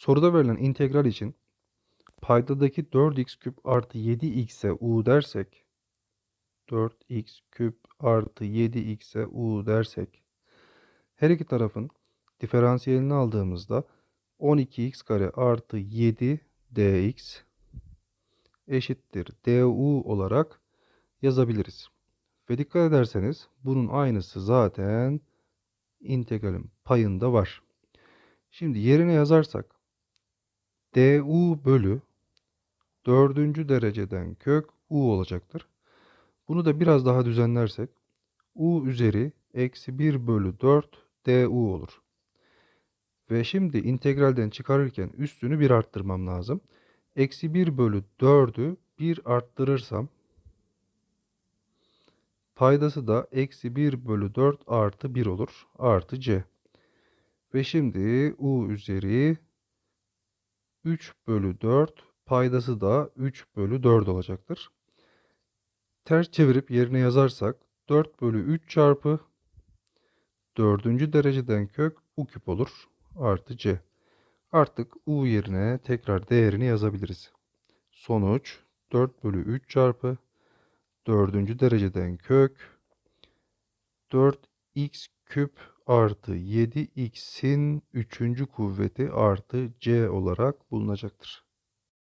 Soruda verilen integral için paydadaki 4x küp artı 7x'e u dersek 4x küp artı 7x'e u dersek her iki tarafın diferansiyelini aldığımızda 12x kare artı 7 dx eşittir du olarak yazabiliriz. Ve dikkat ederseniz bunun aynısı zaten integralin payında var. Şimdi yerine yazarsak du bölü dördüncü dereceden kök u olacaktır. Bunu da biraz daha düzenlersek u üzeri eksi 1 bölü 4 du olur. Ve şimdi integralden çıkarırken üstünü 1 arttırmam lazım. Eksi 1 bölü 4'ü 1 arttırırsam paydası da eksi 1 bölü 4 artı 1 olur. Artı c. Ve şimdi u üzeri 3 bölü 4 paydası da 3 bölü 4 olacaktır. Ters çevirip yerine yazarsak 4 bölü 3 çarpı 4. dereceden kök u küp olur. Artı c. Artık u yerine tekrar değerini yazabiliriz. Sonuç 4 bölü 3 çarpı 4. dereceden kök 4x küp artı 7x'in 3. kuvveti artı c olarak bulunacaktır.